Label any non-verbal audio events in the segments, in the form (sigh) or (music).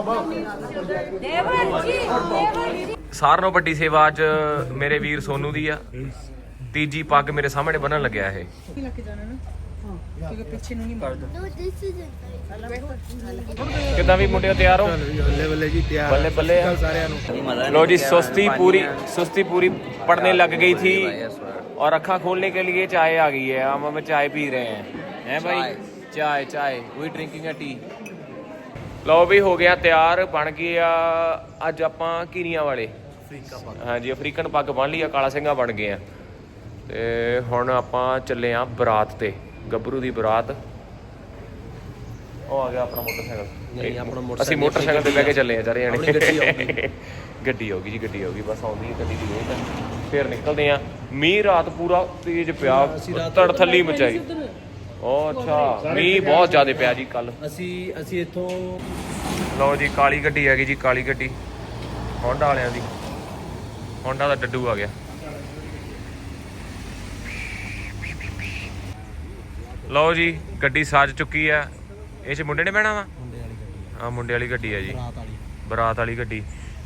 ਦੇਵਰ ਜੀ ਦੇਵਰ ਜੀ ਸਾਰਿਆਂ ਨਾਲੋਂ ਵੱਡੀ ਸੇਵਾ ਅੱਜ ਮੇਰੇ ਵੀਰ ਸੋਨੂ ਦੀ ਆ ਤੀਜੀ ਪੱਗ ਮੇਰੇ ਸਾਹਮਣੇ ਬੰਨਣ ਲੱਗਿਆ ਇਹ ਕਿਦਾਂ ਵੀ ਮੁੰਡਿਓ ਤਿਆਰ ਹੋ ਬੱਲੇ ਬੱਲੇ ਜੀ ਤਿਆਰ ਬੱਲੇ ਬੱਲੇ ਆ। ਸਾਰਿਆਂ ਨੂੰ लो जी सुस्ती पूरी सुस्ती पूरी पड़ने लग गई थी और अखा खोलने के लिए चाय आ गई है हम हमें चाय पी रहे हैं हैं भाई चाय चाय वी ड्रिंकिंग अ टी ਲਓ ਵੀ ਹੋ ਗਿਆ ਤਿਆਰ ਬਣ ਗਏ ਆ ਅੱਜ ਆਪਾਂ ਕੀਨੀਆਂ ਵਾਲੇ। ਹਾਂਜੀ ਅਫਰੀਕਨ ਪੱਗ ਬੰਨ ਲਈ ਆ ਕਾਲਾ ਸਿੰਘਾ ਬਣ ਗਏ ਆ। ਤੇ ਹੁਣ ਆਪਾਂ ਚੱਲੇ ਆ ਬਰਾਤ ਤੇ ਗੱਭਰੂ ਦੀ ਬਰਾਤ। ਉਹ ਆ ਗਿਆ ਆਪਣਾ ਮੋਟਰਸਾਈਕਲ। ਨਹੀਂ, ਆਪਣਾ ਅਸੀਂ ਮੋਟਰਸਾਈਕਲ ਤੇ ਬਹਿ ਕੇ ਚੱਲੇ ਆ ਚਾਰੇ ਜਣੇ। ਗੱਡੀ ਹੋਗੀ (laughs) ਜੀ ਗੱਡੀ ਹੋਗੀ ਬਸ ਆਉਂਦੀ ਹੈ ਗੱਡੀ ਦੀ ਵੇਟ ਹੈ ਫਿਰ ਨਿਕਲਦੇ ਆ। ਮੀਂਹ ਰਾਤ ਪੂਰਾ ਤੇਜ਼ ਪਿਆ ਤੜ ਥੱਲੀ ਮਚਾਈ। ਉਹ ਅੱਛਾ ਮੀਂਹ ਬਹੁਤ ਜ਼ਿਆਦਾ ਪਿਆ ਜੀ ਕੱਲ ਅਸੀਂ ਅਸੀਂ ਇੱਥੋਂ ਲਓ ਜੀ ਕਾਲੀ ਗੱਡੀ ਹੈਗੀ ਜੀ ਕਾਲੀ ਗੱਡੀ। ਹੋਂਡਾ ਵਾਲਿਆਂ ਦੀ। ਹੋਂਡਾ ਦਾ ਡੱਡੂ ਆ ਗਿਆ। ਲਓ ਜੀ ਗੱਡੀ ਸਾਜ ਚੁੱਕੀ ਆ। ਇਹ ਚ ਮੁੰਡੇ ਨੇ ਬਹਿਣਾ ਵਾ? ਮੁੰਡੇ ਵਾਲੀ ਗੱਡੀ ਆ। ਮੁੰਡੇ ਵਾਲੀ ਗੱਡੀ ਹੈ ਜੀ। ਬਰਾਤ ਵਾਲੀ। ਗੱਡੀ।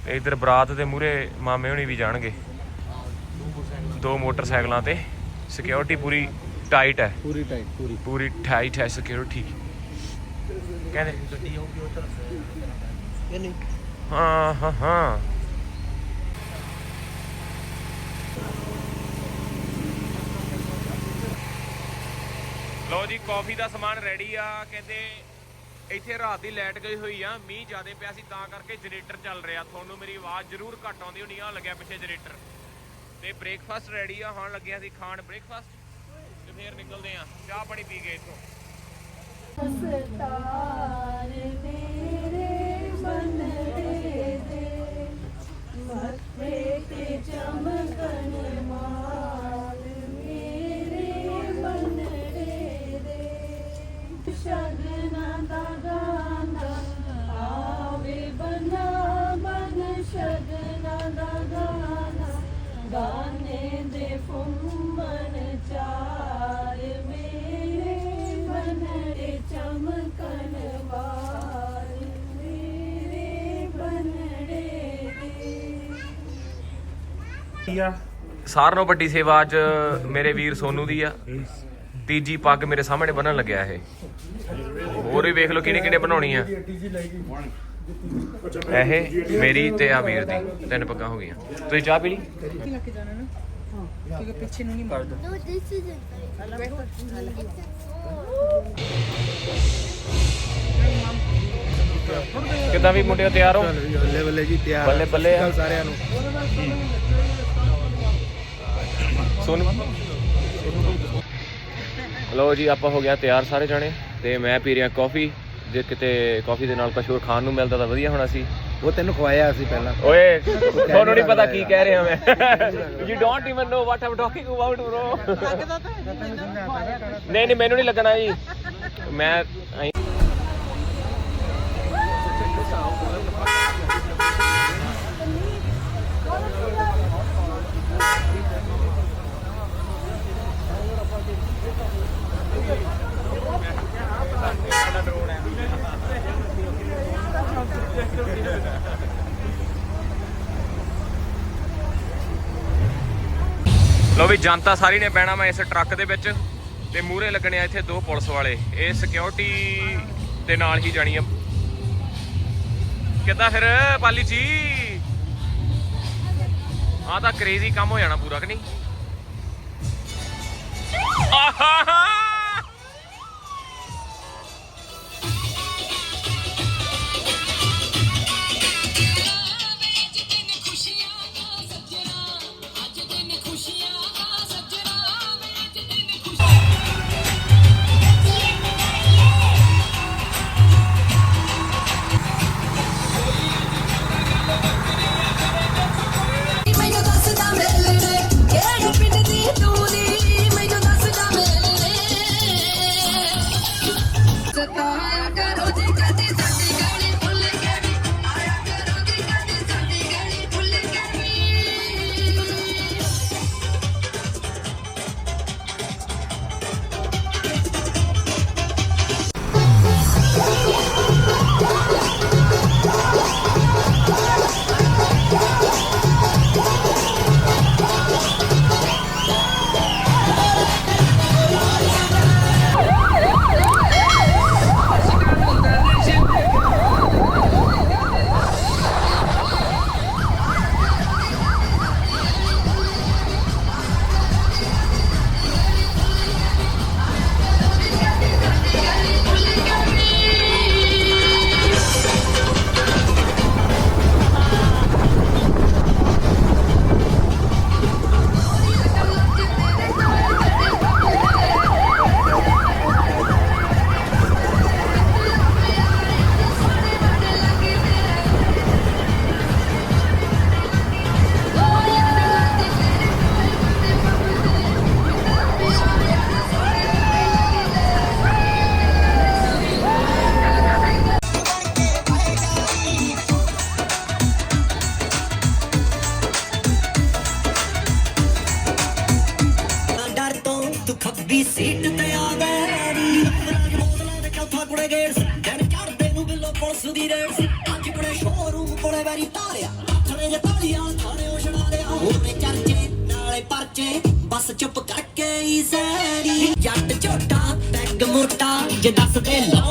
ਇਧਰ ਬਰਾਤ ਦੇ ਮੂਰੇ ਮਾਮੇ ਹੋਣੀ ਵੀ ਜਾਣਗੇ। ਦੋ ਮੋਟਰਸਾਈਕਲਾਂ ਤੇ। ਸਿਕਿਉਰਿਟੀ ਪੂਰੀ ਟਾਈਟ ਹੈ। ਪੂਰੀ ਟਾਈਟ ਪੂਰੀ। ਪੂਰੀ ਟਾਈਟ ਹੈ ਸਿਕਿਉਰਿਟੀ ਕਹਿੰਦੇ ਗੱਡੀ ਹੋਊਗੀ ਉਧਰ। ਇਹ ਨਹੀਂ? ਹਾਂ ਹਾਂ ਹਾਂ। ਲੋ ਜੀ ਕਾਫੀ ਦਾ ਸਮਾਨ ਰੈਡੀ ਆ। ਕਹਿੰਦੇ ਇੱਥੇ ਰਾਤ ਦੀ ਲਾਈਟ ਗਈ ਹੋਈ ਆ ਮੀਂਹ ਜ਼ਿਆਦਾ ਪਿਆ ਸੀ ਤਾਂ ਕਰਕੇ ਜਨਰੇਟਰ ਚੱਲ ਰਿਹਾ। ਤੁਹਾਨੂੰ ਮੇਰੀ ਆਵਾਜ਼ ਜ਼ਰੂਰ ਘੱਟ ਆਉਂਦੀ ਹੋਣੀ ਆ ਲੱਗਿਆ ਪਿੱਛੇ ਜਨਰੇਟਰ ਤੇ ਬ੍ਰੇਕਫਾਸਟ ਰੈਡੀ ਆ ਹੁਣ ਲੱਗਿਆ ਸੀ ਖਾਣ। ਬ੍ਰੇਕਫਾਸਟ ਫੇਰ ਨਿਕਲਦੇ ਆ ਚਾਹ ਪਾਣੀ ਪੀ ਕੇ ਇੱਥੋਂ। ਸਤਾਰ ਮੇਰੇ ਬੰਦੇ ਦੇ ਸਾਰਿਆਂ ਨਾਲੋਂ ਵੱਡੀ ਸੇਵਾ ਅੱਜ ਮੇਰੇ ਵੀਰ ਸੋਨੂ ਦੀ ਆ। ਤੀਜੀ ਪੱਗ ਮੇਰੇ ਸਾਹਮਣੇ ਬੰਨਣ ਲੱਗਿਆ ਇਹ। ਹੋਰ ਵੀ ਵੇਖ ਲਓ ਕਿਹਨੇ ਕਿਹਨੇ ਬਣਾਉਣੀ ਆ। ਇਹ ਮੇਰੀ ਤੇ ਆ ਵੀਰ ਦੀ ਤਿੰਨ ਪੱਗਾਂ ਹੋ ਗਈਆਂ। ਤੁਸੀਂ ਚਾਹ ਪੀ ਲਈ? No, this isn't. ਕਿੱਦਾਂ ਵੀ ਮੁੰਡਿਓ ਤਿਆਰ ਹੋ? ਬੱਲੇ ਬੱਲੇ ਜੀ ਤਿਆਰ। ਬੱਲੇ ਬੱਲੇ ਆ। ਸਾਰਿਆਂ ਨੂੰ। ਸੋਨੂ। ਲਓ ਜੀ ਆਪਾਂ ਹੋ ਗਿਆ ਤਿਆਰ ਸਾਰੇ ਜਾਣੇ ਤੇ ਮੈਂ ਪੀ ਰਿਹਾ ਕਾਫੀ ਜੇ ਕਿਤੇ ਕਾਫੀ ਦੇ ਨਾਲ ਕੁਝ ਹੋਰ ਖਾਣ ਨੂੰ ਮਿਲਦਾ ਤਾਂ ਵਧੀਆ ਹੋਣਾ ਸੀ। ਉਹ ਤੈਨੂੰ ਖਵਾਇਆ ਅਸੀਂ ਪਹਿਲਾਂ। ਓਏ ਤੁਹਾਨੂੰ ਨਹੀਂ ਪਤਾ ਕੀ ਕਹਿ ਰਿਹਾ ਮੈਂ। You don't even know what I'm talking about bro ਨਹੀਂ ਨਹੀਂ ਮੈਨੂੰ ਨਹੀਂ ਲੱਗਣਾ ਜੀ। ਮੈਂ ਆਈ- ਲੋ ਵੀ ਜਨਤਾ ਸਾਰੀ ਨੇ ਬਹਿਣਾ ਮੈਂ ਇਸ ਟਰੱਕ ਦੇ ਵਿੱਚ ਤੇ ਮੂਹਰੇ ਲੱਗਣੇ ਆ ਇੱਥੇ ਦੋ ਪੁਲਿਸ ਵਾਲੇ। ਇਹ ਸਿਕਿਉਰਿਟੀ ਦੇ ਨਾਲ ਹੀ ਜਾਣੀ ਆ। ਕਿੱਦਾਂ ਫਿਰ ਪਾਲੀ ਜੀ? ਆ ਤਾਂ ਕ੍ਰੇਜ਼ੀ ਕੰਮ ਹੋ ਜਾਣਾ ਪੂਰਾ ਕਿ ਨਹੀਂ? ਆਹਾ (laughs) ਅੱਜ ਮੋਟਾ ਜੇ ਦੱਸਦੇ ਲਾਉਣਾ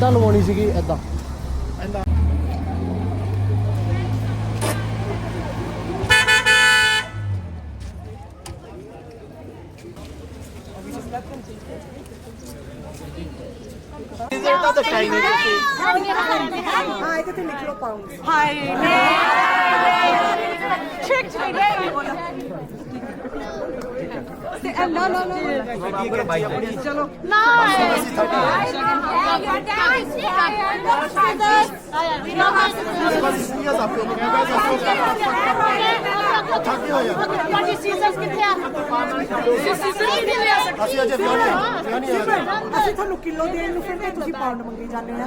ਨਹੀਂ ਐਦਾਂ ਲਵਾਉਣੀ ਸੀਗੀ ਐਦਾਂ ਹਾਏ ਨੇ ਚੈੱਕ ਚਲੇ ਬੋਲੋ ਤੇ ਨੋ ਨੋ ਨੋ ਚਲੋ ਨਾ ਅਸੀਂ ਅਜੇ ਵਿਆਹ ਨਹੀਂ ਵਿਆਹ ਨਹੀਂ ਆ ਅਸੀਂ ਤੁਹਾਨੂੰ ਕਿਲੋ ਦੇਣ ਨੂੰ ਫਿਰ ਤੁਸੀਂ ਪਾਉਂਡ ਮੰਗੀ ਜਾਂਦੇ ਆ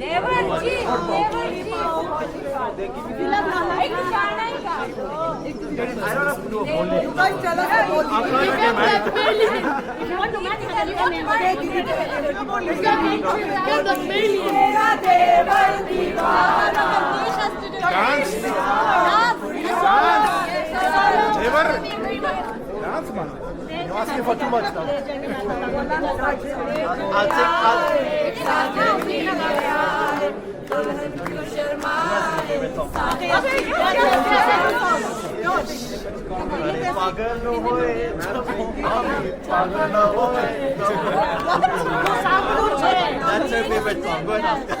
দেবরজি দেবরজি একটু গানা গা डांस डांस डांस मानो You're asking for too much now. That's favorite song. Go and ask.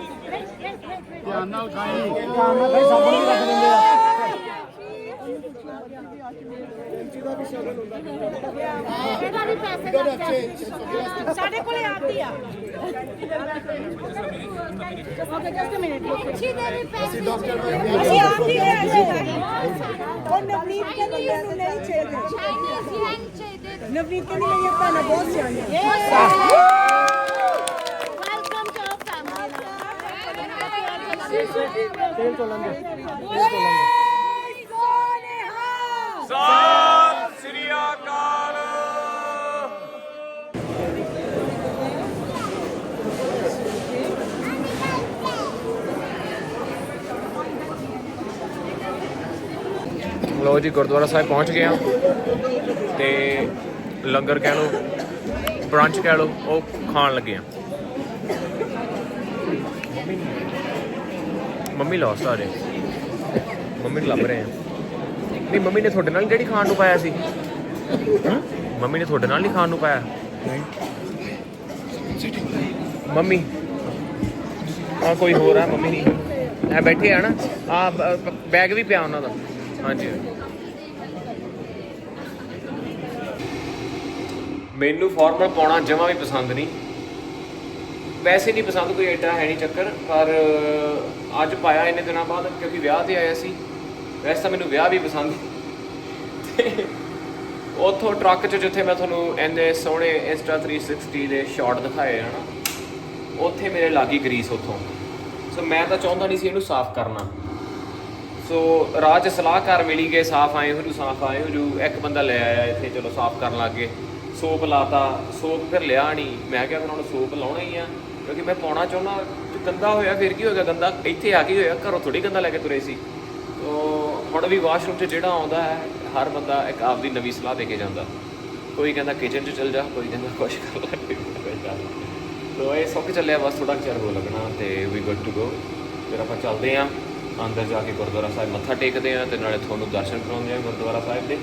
ਧਿਆਨ ਨਾਲ ਖਾਈ। ਕੰਮ ਨਾਲ ਸਾਬਣ ਵੀ ਰੱਖ ਦਿੰਦੇ ਆ। ਇਹਦਾ ਵੀ ਪੈਸੇ ਲੱਗ ਸਾਡੇ ਕੋਲੇ ਆਤੀ ਆ। ਓਕੇ ਜਸਟ ਮਿੰਟ ਅੱਛੀ ਦੇ ਵੀ ਪੈਸੇ ਅਸੀਂ ਆਤੀ ਹੈ। ਉਹ ਨਵਨੀਤ ਕਹਿੰਦੀ ਮੈਨੂੰ ਨਹੀਂ ਚਾਹੀਦੇ। ਚਾਈਨੀਜ਼ ਯੈਨ ਚਾਹੀਦੇ। ਨਵਨੀਤ ਕਹਿੰਦੀ ਮੇਰੀਆਂ ਭੈਣਾਂ ਬਹੁਤ ਸਿਆਣੀਆਂ welcome to our Sat Sri ਅਕਾਲ ਲੋ ਜੀ, ਗੁਰਦੁਆਰਾ ਸਾਹਿਬ ਪਹੁੰਚ ਗਏ ਆ ਤੇ ਲੰਗਰ ਕਹਿ ਲਓ ਬ੍ਰੰਚ ਕਹਿ ਲਓ, ਉਹ ਖਾਣ ਲੱਗੇ ਆ ਮੰਮੀ ਲੋਸਟ ਆ ਰਹੇ। ਮੰਮੀ ਨੂੰ ਲੱਭ ਰਹੇ ਆ। ਨਹੀਂ ਮੰਮੀ ਨੇ ਤੁਹਾਡੇ ਨਾਲ ਜਿਹੜੀ ਖਾਣ ਨੂੰ ਪਾਇਆ ਸੀ? ਮੰਮੀ ਨੇ ਤੁਹਾਡੇ ਨਾਲ ਨਹੀਂ ਖਾਣ ਨੂੰ ਪਾਇਆ। ਮੰਮੀ। ਆ ਕੋਈ ਹੋਰ ਆ ਮੰਮੀ ਨਹੀਂ। ਐ ਬੈਠੇ ਆ ਨਾ। ਆ ਬੈਗ ਵੀ ਪਿਆ ਉਹਨਾਂ ਦਾ। ਹਾਂਜੀ। ਮੈਨੂੰ ਫਾਰਮਲ ਪਾਉਣਾ ਜਮਾ ਵੀ ਪਸੰਦ ਨਹੀਂ। ਵੈਸੇ ਨਹੀਂ ਪਸੰਦ ਕੋਈ ਐਡਾ ਹੈ ਨਹੀਂ ਚੱਕਰ ਪਰ ਅੱਜ ਪਾਇਆ ਇੰਨੇ ਦਿਨਾਂ ਬਾਅਦ, ਕਿਉਂਕਿ ਵਿਆਹ ਤੇ ਆਇਆ ਸੀ। ਵੈਸੇ ਤਾਂ ਮੈਨੂੰ ਵਿਆਹ ਵੀ ਪਸੰਦ ਤੇ ਉੱਥੋਂ ਟਰੱਕ 'ਚ ਜਿੱਥੇ ਮੈਂ ਤੁਹਾਨੂੰ ਇੰਨੇ ਸੋਹਣੇ ਇੰਸਟਾ 360 ਦੇ ਸ਼ਾਟ ਦਿਖਾਏ ਹਨ ਉੱਥੇ ਮੇਰੇ ਲਾਗੀ ਗਰੀਸ ਉੱਥੋਂ। ਸੋ ਮੈਂ ਤਾਂ ਚਾਹੁੰਦਾ ਨਹੀਂ ਸੀ ਇਹਨੂੰ ਸਾਫ਼ ਕਰਨਾ। ਸੋ ਰਾਹ 'ਚ ਸਲਾਹਕਾਰ ਮਿਲੀ ਗਏ, ਸਾਫ਼ ਆਏ ਹੋ ਜੂ ਸਾਫ਼ ਆਏ ਹੋ ਜੂ ਇੱਕ ਬੰਦਾ ਲੈ ਆਇਆ ਇੱਥੇ, ਚਲੋ ਸਾਫ਼ ਕਰਨ ਲੱਗੇ ਸੋਪ ਲਾਤਾ, ਸੋਪ ਫਿਰ ਲਿਆ ਨਹੀਂ। ਮੈਂ ਕਿਹਾ ਫਿਰ ਹੁਣ ਸੋਪ ਲਾਉਣਾ ਹੀ ਆ, ਕਿਉਂਕਿ ਮੈਂ ਪਾਉਣਾ ਚਾਹੁੰਦਾ ਗੰਦਾ ਹੋਇਆ, ਫਿਰ ਕੀ ਹੋਏਗਾ ਗਿਆ ਗੰਦਾ? ਇੱਥੇ ਆ ਕੇ ਹੋਇਆ, ਘਰੋਂ ਥੋੜੀ ਗੰਦਾ ਲੈ ਕੇ ਤੁਰੇ ਸੀ। ਸੋ ਹੁਣ ਵੀ ਵਾਸ਼ਰੂਮ 'ਚ ਜਿਹੜਾ ਆਉਂਦਾ ਹੈ, ਹਰ ਬੰਦਾ ਇੱਕ ਆਪਦੀ ਨਵੀਂ ਸਲਾਹ ਦੇ ਕੇ ਜਾਂਦਾ। ਕੋਈ ਕਹਿੰਦਾ ਕਿਚਨ 'ਚ ਚਲ ਜਾ, ਕੋਈ ਕਹਿੰਦਾ ਕੁਛ ਕਰ ਲੈ, ਕੋਈ ਕਹਿੰਦਾ ਕੁਛ ਕਰ ਸੋ ਇਹ ਸੁੱਕ ਚੱਲਿਆ, ਬਸ ਥੋੜਾ ਚਿਰ ਹੋ ਲੱਗਣਾ ਤੇ ਵੀ ਗੁੱਡ ਟੂ ਗੋ ਫਿਰ ਆਪਾਂ ਚੱਲਦੇ ਆਂ, ਅੰਦਰ ਜਾ ਕੇ ਗੁਰਦੁਆਰਾ ਸਾਹਿਬ ਮੱਥਾ ਟੇਕਦੇ ਆਂ ਤੇ ਨਾਲੇ ਤੁਹਾਨੂੰ ਦਰਸ਼ਨ ਕਰਾਉਂਦੇ ਆਂ ਗੁਰਦੁਆਰਾ ਸਾਹਿਬ ਦੇ।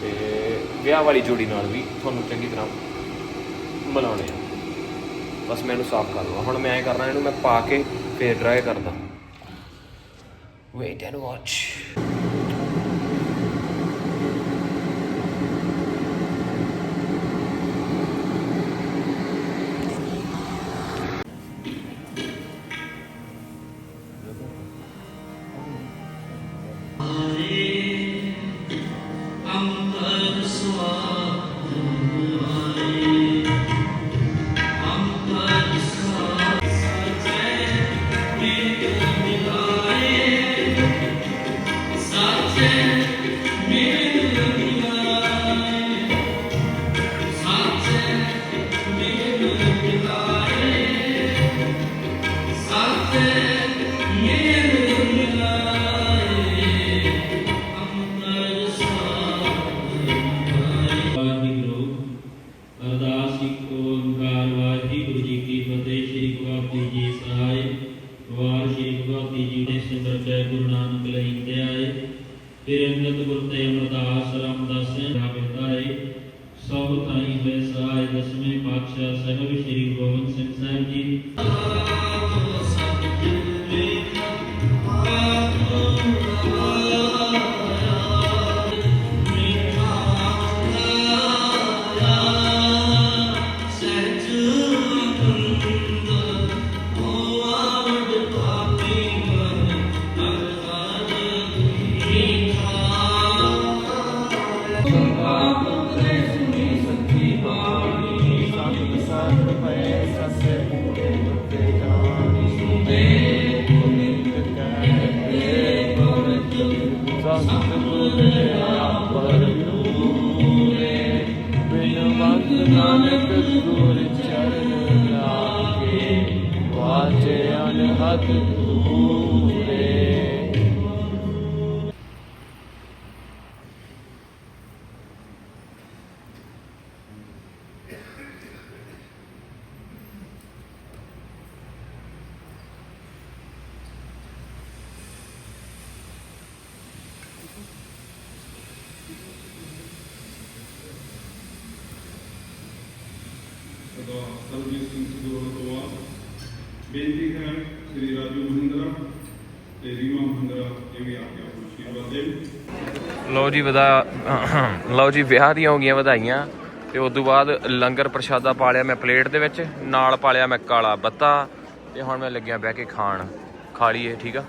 ਤੇ ਵਿਆਹ ਵਾਲੀ ਜੋੜੀ ਨਾਲ ਵੀ ਤੁਹਾਨੂੰ ਚੰਗੀ ਤਰ੍ਹਾਂ ਮਿਲਾਉਣੇ ਆ। ਬਸ ਮੈਨੂੰ ਸਾਫ਼ ਕਰ ਲਓ ਹੁਣ ਮੈਂ ਐਂ ਕਰਨਾ, ਇਹਨੂੰ ਮੈਂ ਪਾ ਕੇ ਫੇਰ ਡਰਾਈ ਕਰਦਾ। ਵੇਟ ਐਂਡ ਵਾਚ ਨਾਨਕ ਗੁਰ ਚਰਨ ਲਾਗੇ ਵਾਜੇ ਅਨਹਦ ਪੂਰੇ ਸਦਾ ਸਰਬਜੀਤ ਸਿੰਘ ਸਦੋਰ ਤੋਂ ਆ ਬੇਨਤੀ ਹੈ ਸ੍ਰੀ ਰਾਜੂ ਮਹਿੰਦਰਾ ਤੇ ਰੀਮਾ ਮਹਿੰਦਰਾ ਇਹ ਵੀ ਆ ਕੇ ਆਪਣਾ Ibrahim. ਲਓ ਜੀ ਵਧਾ, ਲਓ ਜੀ ਵਿਆਹ ਦੀਆਂ ਹੋ ਗਈਆਂ ਵਧਾਈਆਂ ਤੇ ਉਸ ਤੋਂ ਬਾਅਦ ਲੰਗਰ ਪ੍ਰਸ਼ਾਦਾ ਪਾਲਿਆ ਮੈਂ ਪਲੇਟ ਦੇ ਵਿੱਚ, ਨਾਲ ਪਾਲਿਆ ਮੈਂ ਕਾਲਾ ਬੱਤਾ ਤੇ ਹੁਣ ਮੈਂ ਲੱਗਿਆ ਬਹਿ ਕੇ ਖਾਣ, ਖਾ ਲਈਏ, ਠੀਕ ਆ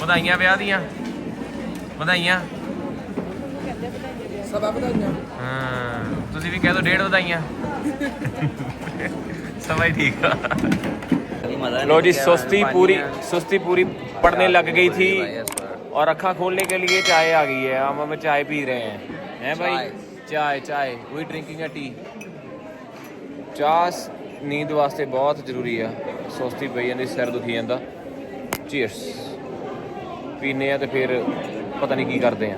ਵਧਾਈਆਂ ਵਿਆਹ ਦੀਆਂ, ਵਧਾਈਆਂ ਸਭਾ ਵਧਾਈਆਂ ਹਾਂ ਤੁਸੀਂ ਵੀ ਕਹਿ ਦਿਓ ਡੇਢ ਵਧਾਈਆਂ ਸਮਾਂ ਹੀ ਠੀਕ ਆ लो जी सुस्ती पूरी सुस्ती पूरी पड़ने लग गई थी और अखा खोलने के लिए चाय आ गई है हम हमें चाय पी रहे हैं हैं भाई चाय चाय वी ड्रिंकिंग अ टी ਚਾਹ ਨੀਂਦ ਵਾਸਤੇ ਬਹੁਤ ਜ਼ਰੂਰੀ ਆ ਸੁਸਤੀ ਪਈ ਜਾਂਦੀ ਸਿਰ ਦੁਖੀ ਜਾਂਦਾ ਚੀਅਰਸ ਪੀਨੇ ਆ ਤੇ ਫਿਰ ਪਤਾ ਨਹੀਂ ਕੀ ਕਰਦੇ ਆ